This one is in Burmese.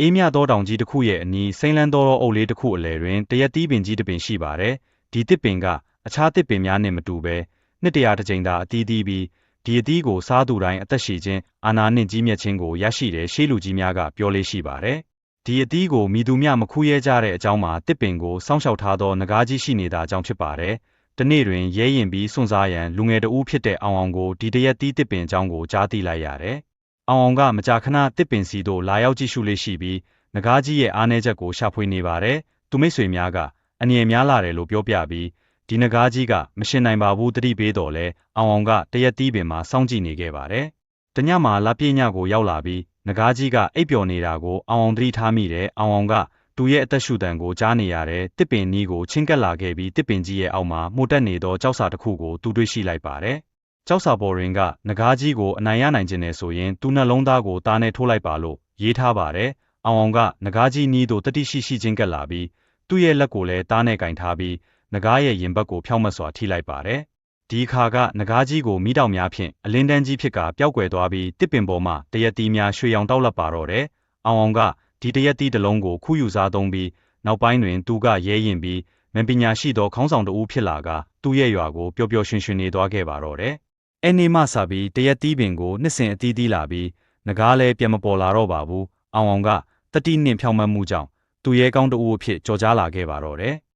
အေးမြသောတောင်ကြီးတစ်ခုရဲ့အနီးစိမ့်လန်းသောအုပ်လေးတစ်ခုအလယ်တွင်တရက်သီးပင်ကြီးတစ်ပင်ရှိပါတယ်။ဒီတစ်ပင်ကအခြားတစ်ပင်များနှင့်မတူဘဲနှစ်တရာတစ်ကြိမ်သာအသီးသီးပြီးဒီအသီးကိုစားသူတိုင်းအသက်ရှည်ခြင်းအာနာနှင့်ကြီးမြတ်ခြင်းကိုရရှိတဲ့ရှေးလူကြီးများကပြောလေးရှိပါတယ်။ဒီအသီးကိုမိသူမျှမခူးရဲကြတဲ့အကြောင်းမှာတစ်ပင်ကိုစောင့်ရှောက်ထားသောငကားကြီးရှိနေတာကြောင့်ဖြစ်ပါတယ်။တနေ့တွင်ရဲရင်ပြီးစွန့်စားရန်လူငယ်တဦးဖြစ်တဲ့အောင်အောင်ကိုဒီတရက်သီးတစ်ပင်အကြောင်းကိုကြားသိလိုက်ရတယ်။ အောင်အောင်ကမကြာခဏတစ်ပင်စီသို့လာရောက်ကြည့်ရှုလေးရှိပြီးငကားကြီးရဲ့အားနည်းချက်ကိုရှာဖွေနေပါတယ်။သူမိတ်ဆွေများကအငြင်းများလာတယ်လို့ပြောပြပြီးဒီငကားကြီးကမရှင်နိုင်ပါဘူးတတိပေးတော်လဲအောင်အောင်ကတရက်တီးပင်မှာစောင့်ကြည့်နေခဲ့ပါတယ်။တညမှာလာပြည့်ညကိုရောက်လာပြီးငကားကြီးကအိပ်ပျော်နေတာကိုအောင်အောင်တတိထားမိတယ်။အောင်အောင်ကသူရဲ့အသက်ရှူတန်ကိုကြားနေရတဲ့တစ်ပင်နီးကိုချင်းကပ်လာခဲ့ပြီးတစ်ပင်ကြီးရဲ့အောက်မှာမှုတက်နေသောကြောက်စာတစ်ခုကိုသူတွေ့ရှိလိုက်ပါတယ်။ ကြောက်စာပေါ်တွင်ကငကားကြီးကိုအနိုင်ရနိုင်ခြင်းနဲ့ဆိုရင်သူနှလုံးသားကိုတားနဲ့ထိုးလိုက်ပါလို့ရေးထားပါတယ်။အောင်အောင်ကငကားကြီးနီးသို့တတိရှိရှိချင်းကပ်လာပြီးသူ့ရဲ့လက်ကိုလည်းတားနဲ့ကင်ထားပြီးနဂါးရဲ့ရင်ဘတ်ကိုဖြောက်မတ်စွာထိလိုက်ပါတယ်။ဒီအခါကနဂါးကြီးကိုမိတောင်များဖြင့်အလင်းတန်းကြီးဖြစ်ကပျောက်ကွယ်သွားပြီးတစ်ပင်ပေါ်မှတရက်တီးများရွှေရောင်တောက်လပ်ပါတော့တယ်။အောင်အောင်ကဒီတရက်တီးတစ်လုံးကိုခူးယူစားသုံးပြီးနောက်ပိုင်းတွင်သူကရဲရင်ပြီးမန်ပညာရှိသောခေါင်းဆောင်တဦးဖြစ်လာကသူ့ရဲ့ရွာကိုပျော်ပျော်ရွှင်ရွှင်နေသွားခဲ့ပါတော့တယ်။ အဲနေမှစပြီးတရက်တီးပင်ကိုနှစ်စဉ်အသီးသီးလာပြီးနဂါးလည်းပြန်မပေါ်လာတော့ပါဘူး။အောင်အောင်ကတတိနှင့်ဖြောင်းမှတ်မှုကြောင့်သူရဲကောင်းတဦးအဖြစ်ကြော်ကြားလာခဲ့ပါတော့တယ်။